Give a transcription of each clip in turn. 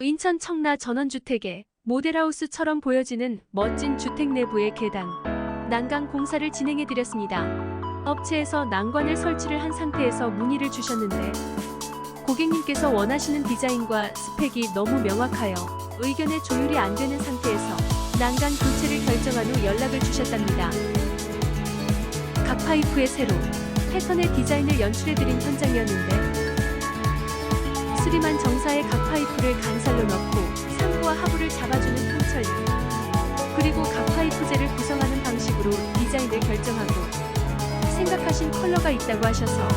인천 청라 전원주택의 모델하우스처럼 보여지는 멋진 주택 내부의 계단, 난간 공사를 진행해드렸습니다. 업체에서 난관을 설치를 한 상태에서 문의를 주셨는데 고객님께서 원하시는 디자인과 스펙이 너무 명확하여 의견의 조율이 안 되는 상태에서 난간 교체를 결정한 후 연락을 주셨답니다. 각 파이프의 세로, 패턴의 디자인을 연출해드린 현장이었는데 수리만 정사의 각 파이프를 간살로 넣고 상부와 하부를 잡아주는 통철리 그리고 각 파이프제를 구성하는 방식으로 디자인을 결정하고 생각하신 컬러가 있다고 하셔서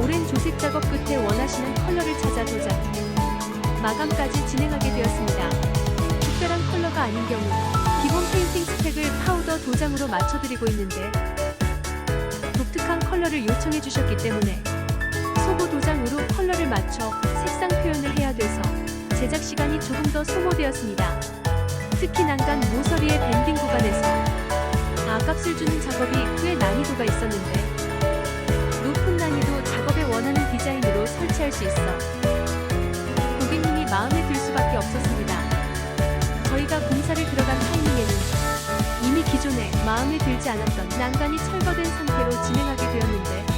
오랜 조색 작업 끝에 원하시는 컬러를 찾아 도작 마감까지 진행하게 되었습니다. 특별한 컬러가 아닌 경우 기본 페인팅 스펙을 파우더 도장으로 맞춰드리고 있는데 독특한 컬러를 요청해 주셨기 때문에 소보 도장으로 컬러를 맞춰 색상 표현을 해야 돼서 제작 시간이 조금 더 소모되었습니다. 특히 난간 모서리의 밴딩 구간에서 아값을 주는 작업이 꽤 난이도가 있었는데 높은 난이도 작업에 원하는 디자인으로 설치할 수 있어 고객님이 마음에 들 수밖에 없었습니다. 저희가 공사를 들어간 타이밍에는 이미 기존에 마음에 들지 않았던 난간이 철거된 상태로 진행하게 되었는데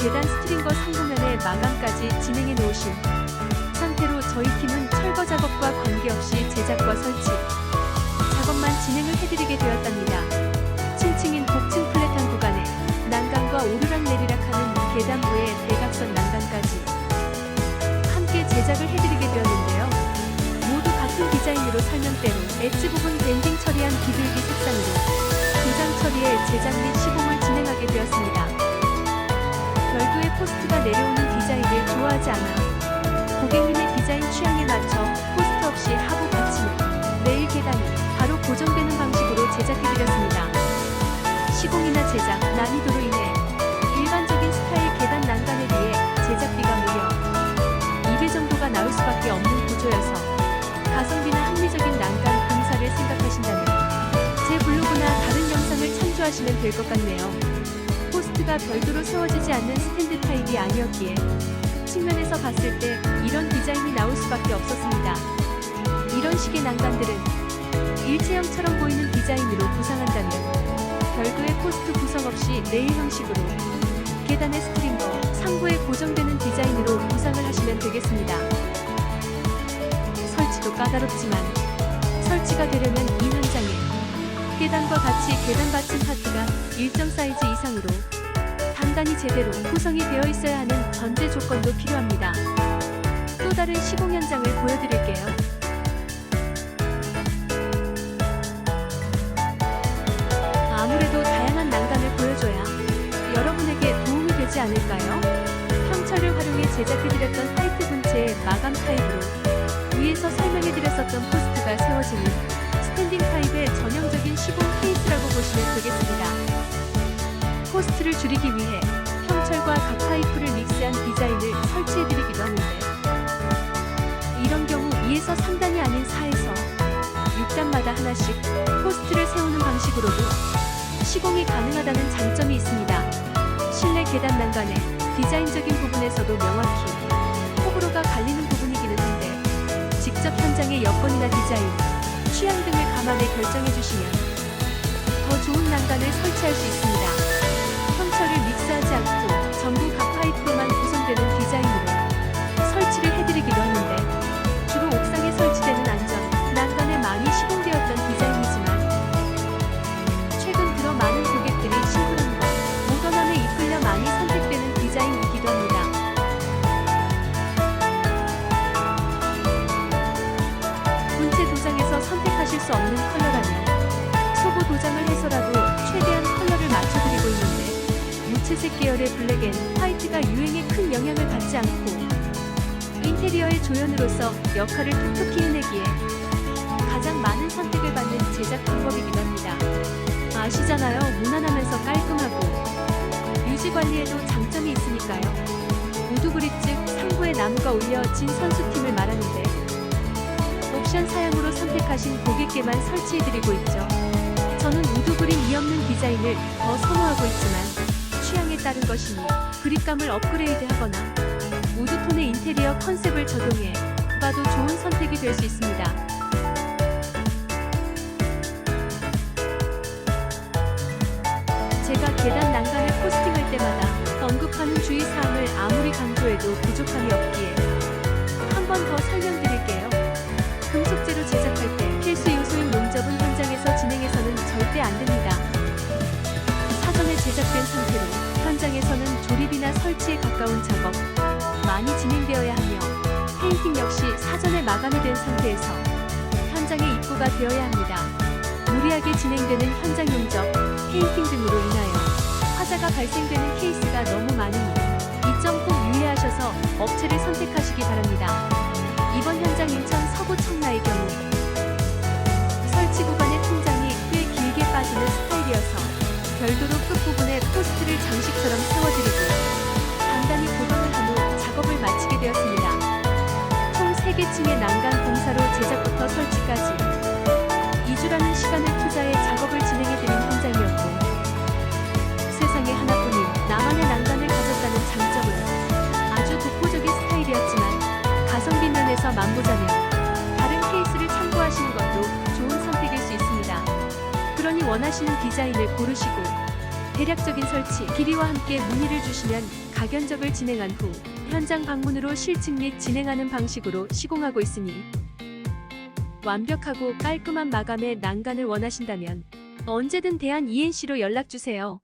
계단 스트링거 상부면의 마감까지 진행해 놓으신 상태로 저희 팀은 철거 작업과 관계없이 제작과 설치 작업만 진행을 해드리게 되었답니다. 층층인 복층 플랫한 구간에 난간과 오르락 내리락하는 계단 부의 대각선 난간까지 함께 제작을 해드리게 되었는데요. 모두 같은 디자인으로 설명대로 엣지 부분 밴딩 처리한 비둘기 색상으로 도장 처리에 제작 및 시공을 진행하게 되었습니다. 맞춰 포스트 없이 하부 받침을 매일 계단이 바로 고정되는 방식으로 제작해드렸습니다. 시공이나 제작, 난이도로 인해 일반적인 스타일 계단 난간에 비해 제작비가 무려 2배 정도가 나올 수밖에 없는 구조여서 가성비나 합리적인 난간 공사를 생각하신다면 제 블로그나 다른 영상을 참조하시면 될 것 같네요. 포스트가 별도로 세워지지 않는 스탠드 타입이 아니었기에 측면에서 봤을 때 이런 디자인이 이런 식의 난간들은 일체형처럼 보이는 디자인으로 구상한다면 별도의 포스트 구성 없이 레일 형식으로 계단의 스트링거 상부에 고정되는 디자인으로 구상을 하시면 되겠습니다. 설치도 까다롭지만 설치가 되려면 이 현장에 계단과 같이 계단 받침 파트가 일정 사이즈 이상으로 단단히 제대로 구성이 되어 있어야 하는 전제 조건도 필요합니다. 또 다른 시공 현장을 보여드릴게요. 제작해드렸던 화이트 분체의 마감 타입으로 위에서 설명해드렸었던 포스트가 세워지는 스탠딩 타입의 전형적인 시공 케이스라고 보시면 되겠습니다. 포스트를 줄이기 위해 형철과 각 파이프를 믹스한 디자인을 설치해드리기도 하는데 이런 경우 2에서 3단이 아닌 4에서 6단마다 하나씩 포스트를 세우는 방식으로도 시공이 가능하다는 장점이 있습니다. 실내 계단 난간의 디자인적인 부분에서도 명확히 호불호가 갈리는 부분이기는 한데 직접 현장의 여건이나 디자인, 취향 등을 감안해 결정해 주시면 더 좋은 난간을 설치할 수 있습니다. 형철을 믹스하지 않고 채색 계열의 블랙 앤 화이트가 유행에 큰 영향을 받지 않고 인테리어의 조연으로서 역할을 톡톡히 해내기에 가장 많은 선택을 받는 제작 방법이기도 합니다. 아시잖아요. 무난하면서 깔끔하고 유지 관리에도 장점이 있으니까요. 우드브릿 즉 상부에 나무가 올려진 선수팀을 말하는데 옵션 사양으로 선택하신 고객께만 설치해드리고 있죠. 저는 우드그림이 없는 디자인을 더 선호하고 있지만 따른 것이니 그립감을 업그레이드하거나 우드톤의 인테리어 컨셉을 적용해 봐도 좋은 선택이 될 수 있습니다. 제가 계단 난간을 포스팅할 때마다 언급하는 주의 사항을 아무리 강조해도 부족함이 없기에 한 번 더 설명드릴게요. 금속재로 제작할 때 필수 요소인 용접은 현장에서 진행해서는 절대 안 됩니다. 사전에 제작된 상태로 설치에 가까운 작업 많이 진행되어야 하며 페인팅 역시 사전에 마감이 된 상태에서 현장에 입고가 되어야 합니다. 무리하게 진행되는 현장 용접, 페인팅 등으로 인하여 화자가 발생되는 케이스가 너무 많으니 이 점 꼭 유의하셔서 업체를 선택하시기 바랍니다. 이번 현장 인천 서구 청라의 경우 난간 공사로 제작부터 설치까지 2주라는 시간을 투자해 작업을 진행해드린 현장이었고 세상에 하나뿐인 나만의 난간을 가졌다는 장점은 아주 독보적인 스타일이었지만 가성비 면에서 만보자면 다른 케이스를 참고하시는 것도 좋은 선택일 수 있습니다. 그러니 원하시는 디자인을 고르시고 대략적인 설치, 길이와 함께 문의를 주시면 가견적을 진행한 후 현장 방문으로 실측 및 진행하는 방식으로 시공하고 있으니 완벽하고 깔끔한 마감의 난간을 원하신다면 언제든 대한 ENC로 연락 주세요.